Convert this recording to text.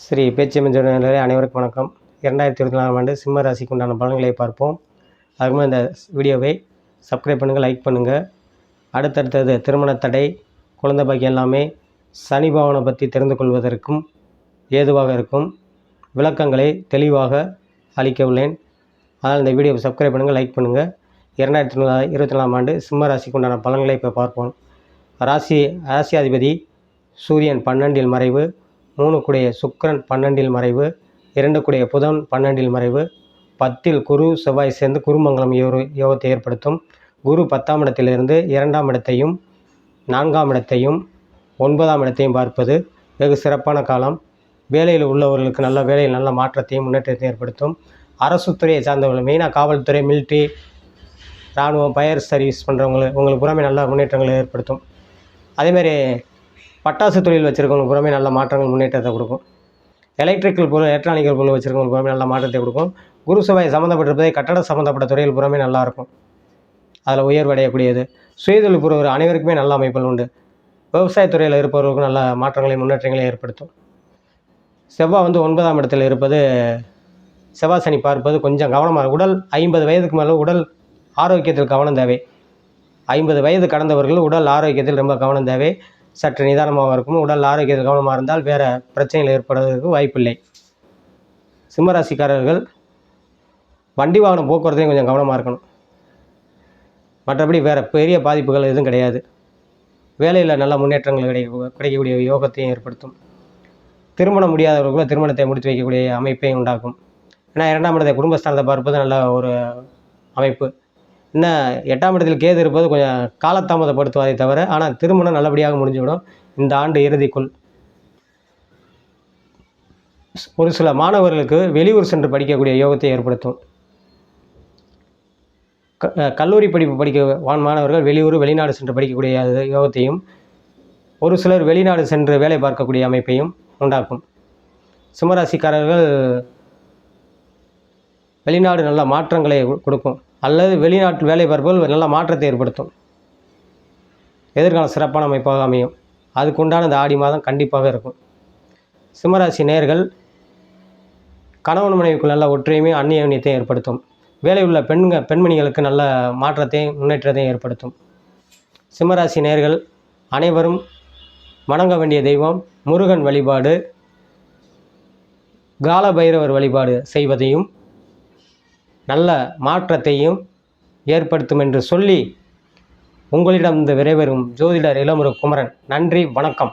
ஸ்ரீ பேச்சியம்மன் அனைவருக்கும் வணக்கம். இரண்டாயிரத்தி இருபத்தி நாலாம் ஆண்டு சிம்ம ராசிக்கு உண்டான பலன்களை பார்ப்போம். அதுக்கு இந்த வீடியோவை சப்ஸ்கிரைப் பண்ணுங்கள் லைக் பண்ணுங்கள் அடுத்தடுத்தது திருமண தடை குழந்தை பாக்கியம் எல்லாமே சனி பாவனை பற்றி தெரிந்து கொள்வதற்கும் ஏதுவாக இருக்கும். விளக்கங்களை தெளிவாக அளிக்க உள்ளேன். அதனால் இந்த வீடியோவை சப்ஸ்கிரைப் பண்ணுங்கள் லைக் பண்ணுங்கள் இரண்டாயிரத்தி இருபத்தி நாலாம் ஆண்டு சிம்ம ராசிக்கு உண்டான பலன்களை இப்போ பார்ப்போம். ராசி ராசியாதிபதி சூரியன் பன்னெண்டில் மறைவு. மூணு கூடிய சுக்கிரன் பன்னெண்டில் மறைவு இரண்டு கூடிய புதன் பன்னெண்டில் மறைவு பத்தில் குரு செவ்வாய் சேர்ந்து குருமங்கலம் யோக யோகத்தை ஏற்படுத்தும். குரு பத்தாம் இடத்திலிருந்து இரண்டாம் இடத்தையும் நான்காம் இடத்தையும் ஒன்பதாம் இடத்தையும் பார்ப்பது வெகு சிறப்பான காலம். வேலையில் உள்ளவர்களுக்கு நல்ல வேலையில் நல்ல மாற்றத்தையும் முன்னேற்றத்தையும் ஏற்படுத்தும். அரசு துறையை சார்ந்தவர்கள் மெயினாக காவல்துறை மிலிட்ரி இராணுவம் ஃபயர் சர்வீஸ் பண்ணுறவங்களுக்கு உங்களுக்கு புறமே நல்ல முன்னேற்றங்களை ஏற்படுத்தும். அதேமாரி பட்டாசு தொழில் வச்சுருக்கவங்க புறமே நல்ல மாற்றங்கள் முன்னேற்றத்தை கொடுக்கும். எலக்ட்ரிக்கல் பொருள் எலக்ட்ரானிக்கல் பொருள் வச்சுருக்கவங்களுக்கு புறமே நல்ல மாற்றத்தை கொடுக்கும். குரு சபை சம்மந்தப்பட்டிருப்பதே கட்டட சம்மந்தப்பட்ட துறையில் புறமே நல்லா இருக்கும். அதில் உயர்வடையக்கூடியது. சுயதொழில் புரிவர் அனைவருக்குமே நல்ல அமைப்புகள் உண்டு. விவசாயத்துறையில் இருப்பவர்களுக்கும் நல்ல மாற்றங்களை முன்னேற்றங்களை ஏற்படுத்தும். செவ்வாய் வந்து ஒன்பதாம் இடத்தில் இருப்பது செவ்வாய் சனி பார்ப்பது கொஞ்சம் கவனமாக உடல் ஐம்பது வயதுக்கு மேலே உடல் ஆரோக்கியத்தில் கவனம் தேவை. ஐம்பது வயது கடந்தவர்கள் உடல் ஆரோக்கியத்தில் ரொம்ப கவனம் தேவை. சற்று நிதானமாக இருக்கும் உடல் ஆரோக்கியத்தில் கவனமாக இருந்தால் வேறு பிரச்சனைகள் ஏற்படுவதற்கு வாய்ப்பில்லை. சிம்மராசிக்காரர்கள் வண்டி வாகனம் போக்குவரத்தையும் கொஞ்சம் கவனமாக இருக்கணும். மற்றபடி வேறு பெரிய பாதிப்புகள் எதுவும் கிடையாது. வேலையில் நல்ல முன்னேற்றங்கள் கிடைக்க கிடைக்கக்கூடிய யோகத்தையும் ஏற்படுத்தும். திருமணம் முடியாதவர்களுக்கு திருமணத்தை முடித்து வைக்கக்கூடிய அமைப்பையும் உண்டாக்கும். ஏன்னா இரண்டாம் இடத்தை குடும்பஸ்தானத்தை பார்ப்பது நல்ல ஒரு அமைப்பு. இன்னும் எட்டாம் இடத்தில் கேது இருப்பது கொஞ்சம் காலதாமதப்படுத்துவதை தவிர ஆனால் திருமணம் நல்லபடியாக முடிஞ்சுவிடும். இந்த ஆண்டு இறுதிக்குள். ஒரு சில மாணவர்களுக்கு வெளியூர் சென்று படிக்கக்கூடிய யோகத்தை ஏற்படுத்தும். க கல்லூரி படிப்பு படிக்க வான் மாணவர்கள் வெளியூர் வெளிநாடு சென்று படிக்கக்கூடிய யோகத்தையும் ஒரு சிலர் வெளிநாடு சென்று வேலை பார்க்கக்கூடிய அமைப்பையும் உண்டாக்கும். சிம்மராசிக்காரர்கள் வெளிநாடு நல்ல மாற்றங்களை கொடுக்கும். அல்லது வெளிநாட்டு வேலை பார்ப்பவர்கள் நல்ல மாற்றத்தை ஏற்படுத்தும். எதிர்காலம் சிறப்பான அமைப்பாக அமையும். அதுக்குண்டான இந்த ஆடி மாதம் கண்டிப்பாக இருக்கும். சிம்மராசி நேர்கள் கணவன் மனைவிக்குள் நல்ல ஒற்றுமையும் அந்நியத்தையும் ஏற்படுத்தும். வேலை உள்ள பெண்க பெண்மணிகளுக்கு நல்ல மாற்றத்தையும் முன்னேற்றத்தையும் ஏற்படுத்தும். சிம்மராசி நேர்கள் அனைவரும் வணங்க வேண்டிய தெய்வம் முருகன் வழிபாடு கால பைரவர் வழிபாடு செய்வதையும் நல்ல மாற்றத்தையும் ஏற்படுத்தும் என்று சொல்லி உங்களிடம் இந்த விரைவரும் ஜோதிடர் இளமுரு குமரன் நன்றி வணக்கம்.